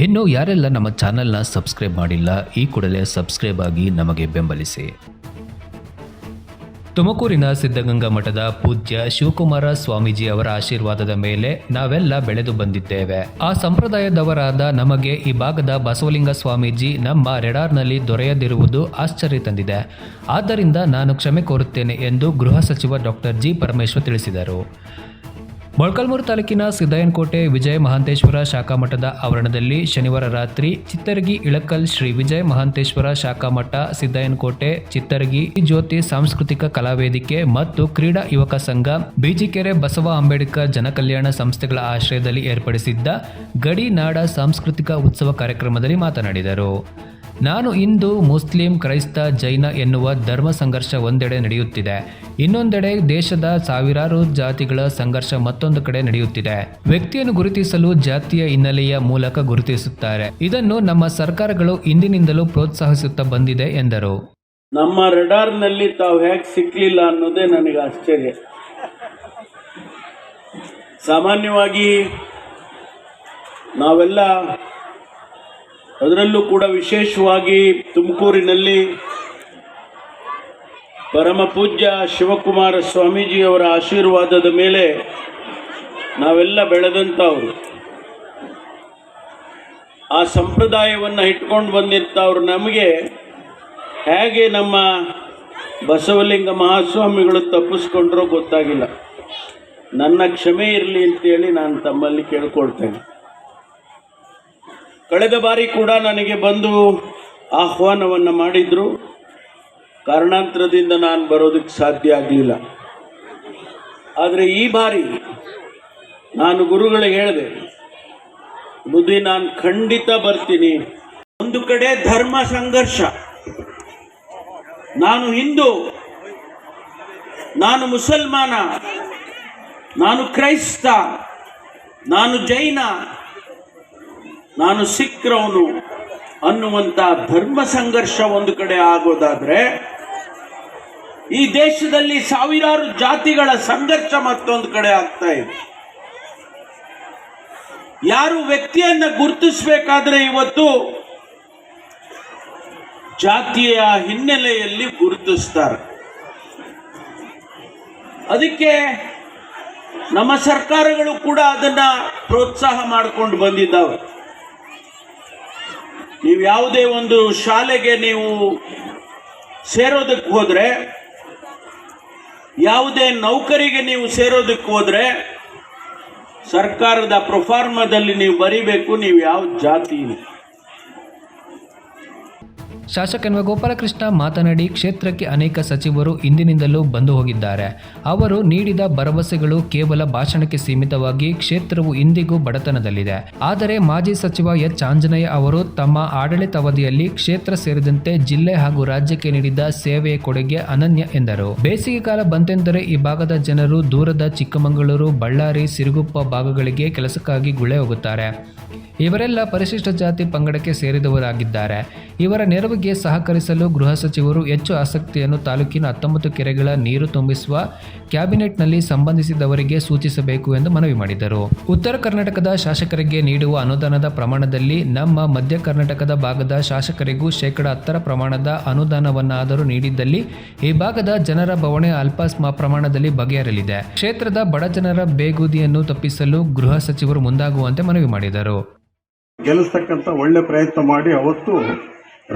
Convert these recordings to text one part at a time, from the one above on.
ಇನ್ನು ಯಾರೆಲ್ಲ ನಮ್ಮ ಚಾನೆಲ್ನ ಸಬ್ಸ್ಕ್ರೈಬ್ ಮಾಡಿಲ್ಲ, ಈ ಕೂಡಲೇ ಸಬ್ಸ್ಕ್ರೈಬ್ ಆಗಿ ನಮಗೆ ಬೆಂಬಲಿಸಿ. ತುಮಕೂರಿನ ಸಿದ್ಧಗಂಗಾ ಮಠದ ಪೂಜ್ಯ ಶಿವಕುಮಾರ ಸ್ವಾಮೀಜಿ ಅವರ ಆಶೀರ್ವಾದದ ಮೇಲೆ ನಾವೆಲ್ಲ ಬೆಳೆದು ಬಂದಿದ್ದೇವೆ. ಆ ಸಂಪ್ರದಾಯದವರಾದ ನಮಗೆ ಈ ಭಾಗದ ಬಸವಲಿಂಗ ಸ್ವಾಮೀಜಿ ನಮ್ಮ ರೆಡಾರ್ನಲ್ಲಿ ದೊರೆಯದಿರುವುದು ಆಶ್ಚರ್ಯ ತಂದಿದೆ. ಆದ್ದರಿಂದ ನಾನು ಕ್ಷಮೆ ಕೋರುತ್ತೇನೆ ಎಂದು ಗೃಹ ಸಚಿವ ಡಾಕ್ಟರ್ ಜಿ ಪರಮೇಶ್ವರ್ ತಿಳಿಸಿದರು. ಮೊಳಕಾಲ್ಮೂರು ತಾಲೂಕಿನ ಸಿದ್ದಯ್ಯನಕೋಟೆ ವಿಜಯ ಮಹಾಂತೇಶ್ವರ ಶಾಖಾ ಮಠದ ಆವರಣದಲ್ಲಿ ಶನಿವಾರ ರಾತ್ರಿ ಚಿತ್ತರಗಿ ಇಳಕಲ್ ಶ್ರೀ ವಿಜಯ ಮಹಾಂತೇಶ್ವರ ಶಾಖಾ ಮಠ ಸಿದ್ದಯ್ಯನಕೋಟೆ ಚಿತ್ತರಗಿ ಜ್ಯೋತಿ ಸಾಂಸ್ಕೃತಿಕ ಕಲಾವೇದಿಕೆ ಮತ್ತು ಕ್ರೀಡಾ ಯುವಕ ಸಂಘ ಬಿಜಿಕೆರೆ ಬಸವ ಅಂಬೇಡ್ಕರ್ ಜನಕಲ್ಯಾಣ ಸಂಸ್ಥೆಗಳ ಆಶ್ರಯದಲ್ಲಿ ಏರ್ಪಡಿಸಿದ್ದ ಗಡಿ ನಾಡ ಸಾಂಸ್ಕೃತಿಕ ಉತ್ಸವ ಕಾರ್ಯಕ್ರಮದಲ್ಲಿ ಮಾತನಾಡಿದರು. ನಾನು ಇಂದು ಮುಸ್ಲಿಂ ಕ್ರೈಸ್ತ ಜೈನ ಎನ್ನುವ ಧರ್ಮ ಸಂಘರ್ಷ ಒಂದೆಡೆ ನಡೆಯುತ್ತಿದೆ. ಇನ್ನೊಂದೆಡೆ ದೇಶದ ಸಾವಿರಾರು ಜಾತಿಗಳ ಸಂಘರ್ಷ ಮತ್ತೊಂದು ಕಡೆ ನಡೆಯುತ್ತಿದೆ. ವ್ಯಕ್ತಿಯನ್ನು ಗುರುತಿಸಲು ಜಾತಿಯ ಹಿನ್ನೆಲೆಯ ಮೂಲಕ ಗುರುತಿಸುತ್ತಾರೆ. ಇದನ್ನು ನಮ್ಮ ಸರ್ಕಾರಗಳು ಇಂದಿನಿಂದಲೂ ಪ್ರೋತ್ಸಾಹಿಸುತ್ತಾ ಬಂದಿದೆ ಎಂದರು. ನಮ್ಮ ರಡಾರ್ನಲ್ಲಿ ತಾವು ಹೇಗೆ ಸಿಕ್ಕಲಿಲ್ಲ ಅನ್ನೋದೇ ನನಗೆ ಆಶ್ಚರ್ಯ. ಸಾಮಾನ್ಯವಾಗಿ ನಾವೆಲ್ಲ ಅದರಲ್ಲೂ ಕೂಡ ವಿಶೇಷವಾಗಿ ತುಮಕೂರಿನಲ್ಲಿ ಪರಮ ಪೂಜ್ಯ ಶಿವಕುಮಾರ ಸ್ವಾಮೀಜಿಯವರ ಆಶೀರ್ವಾದದ ಮೇಲೆ ನಾವೆಲ್ಲ ಬೆಳೆದಂಥವ್ರು. ಆ ಸಂಪ್ರದಾಯವನ್ನು ಇಟ್ಕೊಂಡು ಬಂದಿರ್ತಾವ್ರು ನಮಗೆ ಹೇಗೆ ನಮ್ಮ ಬಸವಲಿಂಗ ಮಹಾಸ್ವಾಮಿಗಳು ತಪ್ಪಿಸ್ಕೊಂಡ್ರೋ ಗೊತ್ತಾಗಿಲ್ಲ. ನನ್ನ ಕ್ಷಮೆ ಇರಲಿ ಅಂತೇಳಿ ನಾನು ತಮ್ಮಲ್ಲಿ ಕೇಳ್ಕೊಳ್ತೇನೆ. ಕಳೆದ ಬಾರಿ ಕೂಡ ನನಗೆ ಬಂದು ಆಹ್ವಾನವನ್ನು ಮಾಡಿದ್ರು. ಕಾರಣಾಂತರದಿಂದ ನಾನು ಬರೋದಕ್ಕೆ ಸಾಧ್ಯ ಆಗಲಿಲ್ಲ. ಆದರೆ ಈ ಬಾರಿ ನಾನು ಗುರುಗಳಿಗೆ ಹೇಳಿದೆ, ಬುದ್ಧಿ ನಾನು ಖಂಡಿತ ಬರ್ತೀನಿ. ಒಂದು ಕಡೆ ಧರ್ಮ ಸಂಘರ್ಷ, ನಾನು ಹಿಂದೂ, ನಾನು ಮುಸಲ್ಮಾನ, ನಾನು ಕ್ರೈಸ್ತ, ನಾನು ಜೈನ ನಾನು ಸಿಖ್ರವನು ಅನ್ನುವಂಥ ಧರ್ಮ ಸಂಘರ್ಷ ಒಂದು ಕಡೆ ಆಗೋದಾದರೆ, ಈ ದೇಶದಲ್ಲಿ ಸಾವಿರಾರು ಜಾತಿಗಳ ಸಂಘರ್ಷ ಮತ್ತೊಂದು ಕಡೆ ಆಗ್ತಾ ಇದೆ. ಯಾರು ವ್ಯಕ್ತಿಯನ್ನ ಗುರುತಿಸಬೇಕಾದ್ರೆ ಇವತ್ತು ಜಾತಿಯ ಹಿನ್ನೆಲೆಯಲ್ಲಿ ಗುರುತಿಸ್ತಾರೆ. ಅದಕ್ಕೆ ನಮ್ಮ ಸರ್ಕಾರಗಳು ಕೂಡ ಅದನ್ನ ಪ್ರೋತ್ಸಾಹ ಮಾಡಿಕೊಂಡು ಬಂದಿದ್ದಾವೆ. ನೀವು ಯಾವುದೇ ಒಂದು ಶಾಲೆಗೆ ನೀವು ಸೇರೋದಕ್ಕೆ ಹೋದರೆ, ಯಾವುದೇ ನೌಕರಿಗೆ ನೀವು ಸೇರೋದಕ್ಕೆ ಹೋದರೆ, ಸರ್ಕಾರದ ಪ್ರೊಫಾರ್ಮದಲ್ಲಿ ನೀವು ಬರೀಬೇಕು, ನೀವು ಯಾವ ಜಾತಿ ಶಾಸಕ ಎನ್ವ ಗೋಪಾಲಕೃಷ್ಣ ಮಾತನಾಡಿ ಕ್ಷೇತ್ರಕ್ಕೆ ಅನೇಕ ಸಚಿವರು ಇಂದಿನಿಂದಲೂ ಬಂದು ಹೋಗಿದ್ದಾರೆ. ಅವರು ನೀಡಿದ ಭರವಸೆಗಳು ಕೇವಲ ಭಾಷಣಕ್ಕೆ ಸೀಮಿತವಾಗಿ ಕ್ಷೇತ್ರವು ಇಂದಿಗೂ ಬಡತನದಲ್ಲಿದೆ. ಆದರೆ ಮಾಜಿ ಸಚಿವ ಎಚ್. ಆಂಜನೇಯ ಅವರು ತಮ್ಮ ಆಡಳಿತಾವಧಿಯಲ್ಲಿ ಕ್ಷೇತ್ರ ಸೇರಿದಂತೆ ಜಿಲ್ಲೆ ಹಾಗೂ ರಾಜ್ಯಕ್ಕೆ ನೀಡಿದ ಸೇವೆಯ ಕೊಡುಗೆ ಅನನ್ಯ ಎಂದರು. ಬೇಸಿಗೆ ಕಾಲ ಬಂತೆಂದರೆ ಈ ಭಾಗದ ಜನರು ದೂರದ ಚಿಕ್ಕಮಗಳೂರು, ಬಳ್ಳಾರಿ, ಸಿರುಗುಪ್ಪ ಭಾಗಗಳಿಗೆ ಕೆಲಸಕ್ಕಾಗಿ ಗುಳೆ ಹೋಗುತ್ತಾರೆ. ಇವರೆಲ್ಲ ಪರಿಶಿಷ್ಟ ಜಾತಿ ಪಂಗಡಕ್ಕೆ ಸೇರಿದವರಾಗಿದ್ದಾರೆ. ಇವರ ನೆರವಿಗೆ ಸಹಕರಿಸಲು ಗೃಹ ಸಚಿವರು ಹೆಚ್ಚು ಆಸಕ್ತಿಯನ್ನು ತಾಲೂಕಿನ ಹತ್ತೊಂಬತ್ತು ಕೆರೆಗಳ ನೀರು ತುಂಬಿಸುವ ಕ್ಯಾಬಿನೆಟ್ನಲ್ಲಿ ಸಂಬಂಧಿಸಿದವರಿಗೆ ಸೂಚಿಸಬೇಕು ಎಂದು ಮನವಿ ಮಾಡಿದರು. ಉತ್ತರ ಕರ್ನಾಟಕದ ಶಾಸಕರಿಗೆ ನೀಡುವ ಅನುದಾನದ ಪ್ರಮಾಣದಲ್ಲಿ ನಮ್ಮ ಮಧ್ಯ ಕರ್ನಾಟಕದ ಭಾಗದ ಶಾಸಕರಿಗೂ ಶೇಕಡ ಹತ್ತರ ಪ್ರಮಾಣದ ಅನುದಾನವನ್ನಾದರೂ ನೀಡಿದ್ದಲ್ಲಿ ಈ ಭಾಗದ ಜನರ ಬವಣೆ ಅಲ್ಪ ಪ್ರಮಾಣದಲ್ಲಿ ಬಗೆಹರಲಿದೆ. ಕ್ಷೇತ್ರದ ಬಡ ಜನರ ಬೇಗುದಿಯನ್ನು ತಪ್ಪಿಸಲು ಗೃಹ ಸಚಿವರು ಮುಂದಾಗುವಂತೆ ಮನವಿ ಮಾಡಿದರು. ಗೆಲ್ಲಿಸ್ತಕ್ಕಂಥ ಒಳ್ಳೆ ಪ್ರಯತ್ನ ಮಾಡಿ ಅವತ್ತು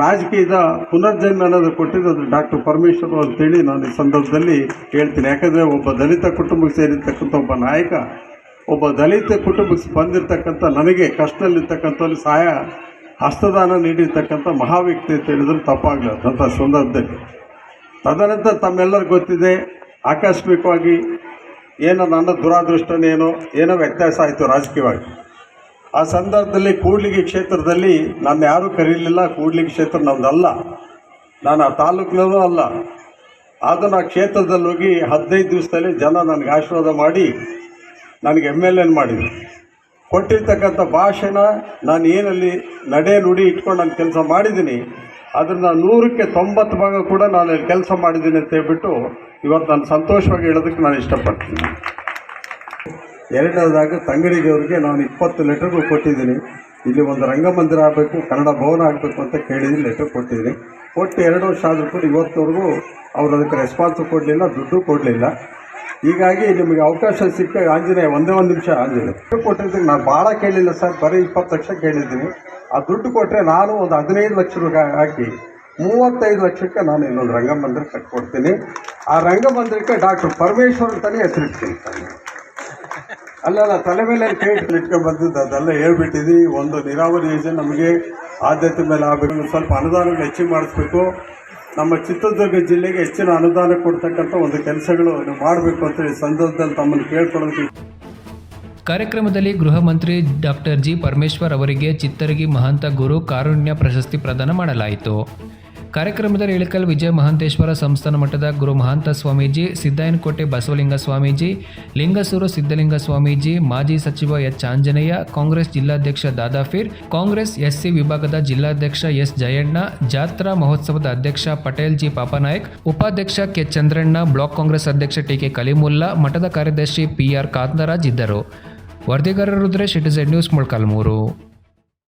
ರಾಜಕೀಯದ ಪುನರ್ಜನ್ಮ ಅನ್ನೋದು ಕೊಟ್ಟಿದ್ದು ಅದು ಡಾಕ್ಟರ್ ಪರಮೇಶ್ವರ್ ಅಂತೇಳಿ ನಾನು ಈ ಸಂದರ್ಭದಲ್ಲಿ ಹೇಳ್ತೀನಿ. ಯಾಕಂದರೆ ಒಬ್ಬ ದಲಿತ ಕುಟುಂಬಕ್ಕೆ ಸೇರಿರ್ತಕ್ಕಂಥ ಒಬ್ಬ ನಾಯಕ, ಒಬ್ಬ ದಲಿತ ಕುಟುಂಬಕ್ಕೆ ಬಂದಿರತಕ್ಕಂಥ ನನಗೆ ಕಷ್ಟದಲ್ಲಿರ್ತಕ್ಕಂಥವ್ರಿಗೆ ಸಹಾಯ, ಹಸ್ತದಾನ ನೀಡಿರ್ತಕ್ಕಂಥ ಮಹಾವ್ಯಕ್ತಿ ಅಂತ ಹೇಳಿದ್ರೆ ತಪ್ಪಾಗಲಂಥ ಸಂದರ್ಭದಲ್ಲಿ. ತದನಂತರ ತಮ್ಮೆಲ್ಲರಿಗೂ ಗೊತ್ತಿದೆ, ಆಕಸ್ಮಿಕವಾಗಿ ಏನೋ ನನ್ನ ದುರಾದೃಷ್ಟನೇನೋ, ಏನೋ ವ್ಯತ್ಯಾಸ ಆಯಿತು ರಾಜಕೀಯವಾಗಿ. ಆ ಸಂದರ್ಭದಲ್ಲಿ ಕೂಡ್ಲಿಗಿ ಕ್ಷೇತ್ರದಲ್ಲಿ ನಾನು ಯಾರೂ ಕರೀಲಿಲ್ಲ, ಕೂಡ್ಲಿಗಿ ಕ್ಷೇತ್ರ ನಮ್ಮದಲ್ಲ ನಾನು ಆ ತಾಲೂಕಿನೂ ಅಲ್ಲ. ಅದನ್ನು ಆ ಕ್ಷೇತ್ರದಲ್ಲಿ ಹೋಗಿ ಹದಿನೈದು ದಿವಸದಲ್ಲಿ ಜನ ನನಗೆ ಆಶೀರ್ವಾದ ಮಾಡಿ ನನಗೆ ಎಂ ಎಲ್ ಎನ್ ಮಾಡಿದ್ರು. ಕೊಟ್ಟಿರ್ತಕ್ಕಂಥ ಭಾಷೆನ ನಾನು ಏನಲ್ಲಿ ನಡೆ ನುಡಿ ಇಟ್ಕೊಂಡು ನಾನು ಕೆಲಸ ಮಾಡಿದ್ದೀನಿ. ಅದನ್ನು ನೂರಕ್ಕೆ ತೊಂಬತ್ತು ಭಾಗ ಕೂಡ ನಾನು ಕೆಲಸ ಮಾಡಿದ್ದೀನಿ ಅಂತ ಹೇಳ್ಬಿಟ್ಟು ಇವತ್ತು ನಾನು ಸಂತೋಷವಾಗಿ ಹೇಳೋದಕ್ಕೆ ನಾನು ಇಷ್ಟಪಡ್ತೀನಿ. ಎರಡನೇದಾಗಿ ತಂಗಡಿಗೆ ಅವರಿಗೆ ನಾನು ಇಪ್ಪತ್ತು ಲೆಟರ್ಗಳು ಕೊಟ್ಟಿದ್ದೀನಿ. ಇಲ್ಲಿ ಒಂದು ರಂಗಮಂದಿರ ಆಗಬೇಕು, ಕನ್ನಡ ಭವನ ಆಗಬೇಕು ಅಂತ ಕೇಳಿದ್ದೀನಿ, ಲೆಟರ್ ಕೊಟ್ಟಿದ್ದೀನಿ. ಕೊಟ್ಟು ಎರಡು ವರ್ಷ ಆದರೂ ಕೂಡ ಇವತ್ತವರೆಗೂ ಅವರು ಅದಕ್ಕೆ ರೆಸ್ಪಾನ್ಸು ಕೊಡಲಿಲ್ಲ, ದುಡ್ಡು ಕೊಡಲಿಲ್ಲ. ಹೀಗಾಗಿ ನಿಮಗೆ ಅವಕಾಶ ಸಿಕ್ಕ ಆಂಜನೇಯ, ಒಂದೇ ಒಂದು ನಿಮಿಷ ಆಂಜನೇಯ. ದುಡ್ಡು ನಾನು ಭಾಳ ಕೇಳಿಲ್ಲ ಸರ್, ಬರೀ ಇಪ್ಪತ್ತು ಲಕ್ಷ ಕೇಳಿದ್ದೀನಿ. ಆ ದುಡ್ಡು ಕೊಟ್ಟರೆ ನಾನು ಒಂದು ಹದಿನೈದು ಲಕ್ಷ ರೂಪಾಯಿ ಹಾಕಿ ಮೂವತ್ತೈದು ಲಕ್ಷಕ್ಕೆ ನಾನು ಇನ್ನೊಂದು ರಂಗಮಂದಿರ ಕಟ್ಕೊಡ್ತೀನಿ. ಆ ರಂಗಮಂದಿರಕ್ಕೆ ಡಾಕ್ಟರ್ ಪರಮೇಶ್ವರ್ ಅಂತಲೇ ಹೆಸರಿಡ್ತೀನಿ. ಅಲ್ಲಲ್ಲ ತಲೆ ಮೇಲೆ ಕೇಟ್ ಇಟ್ಕೊಂಡು ಬಂದಿದ್ದು ಅದೆಲ್ಲ ಹೇಳ್ಬಿಟ್ಟಿದ್ವಿ ಒಂದು ನೀರಾವರಿ ಯೋಜನೆ ನಮಗೆ ಆದ್ಯತೆ ಮೇಲೆ ಆಗಬೇಕು. ಸ್ವಲ್ಪ ಅನುದಾನ ಹೆಚ್ಚಿಗೆ ಮಾಡಿಸ್ಬೇಕು. ನಮ್ಮ ಚಿತ್ರದುರ್ಗ ಜಿಲ್ಲೆಗೆ ಹೆಚ್ಚಿನ ಅನುದಾನ ಕೊಡ್ತಕ್ಕಂಥ ಒಂದು ಕೆಲಸಗಳು ಮಾಡಬೇಕು ಅಂತೇಳಿ ಈ ಸಂದರ್ಭದಲ್ಲಿ ತಮ್ಮನ್ನು ಕೇಳ್ಕೊಳ್ಳೋದು ಕಾರ್ಯಕ್ರಮದಲ್ಲಿ ಗೃಹ ಮಂತ್ರಿ ಡಾಕ್ಟರ್ ಜಿ ಪರಮೇಶ್ವರ್ ಅವರಿಗೆ ಚಿತ್ತರಗಿ ಮಹಂತ ಗುರು ಕಾರುಣ್ಯ ಪ್ರಶಸ್ತಿ ಪ್ರದಾನ ಮಾಡಲಾಯಿತು. ಕಾರ್ಯಕ್ರಮದಲ್ಲಿ ಇಳಕಲ್ ವಿಜಯ ಮಹಾಂತೇಶ್ವರ ಸಂಸ್ಥಾನ ಮಠದ ಗುರು ಮಹಾಂತ ಸ್ವಾಮೀಜಿ, ಸಿದ್ದಾಯನಕೋಟೆ ಬಸವಲಿಂಗ ಸ್ವಾಮೀಜಿ, ಲಿಂಗಸೂರು ಸಿದ್ದಲಿಂಗ ಸ್ವಾಮೀಜಿ, ಮಾಜಿ ಸಚಿವ ಎಚ್. ಆಂಜನೇಯ, ಕಾಂಗ್ರೆಸ್ ಜಿಲ್ಲಾಧ್ಯಕ್ಷ ದಾದಾಫೀರ್ ಕಾಂಗ್ರೆಸ್ ಎಸ್ಸಿ ವಿಭಾಗದ ಜಿಲ್ಲಾಧ್ಯಕ್ಷ ಎಸ್. ಜಯಣ್ಣ, ಜಾತ್ರಾ ಮಹೋತ್ಸವದ ಅಧ್ಯಕ್ಷ ಪಟೇಲ್ ಜಿ. ಪಾಪನಾಯಕ್, ಉಪಾಧ್ಯಕ್ಷ ಕೆ. ಚಂದ್ರಣ್ಣ, ಬ್ಲಾಕ್ ಕಾಂಗ್ರೆಸ್ ಅಧ್ಯಕ್ಷ ಟಿ. ಕೆ. ಕಲಿಮುಲ್ಲಾ, ಮಠದ ಕಾರ್ಯದರ್ಶಿ ಪಿ. ಆರ್. ಕಾಂತರಾಜ್ ಇದ್ದರು. ವರದಿಗಾರರು ರುದ್ರೇಶ್ ಇಟಿಸೆಡ್ ನ್ಯೂಸ್, ಮೊಳಕಾಲ್ಮೂರು.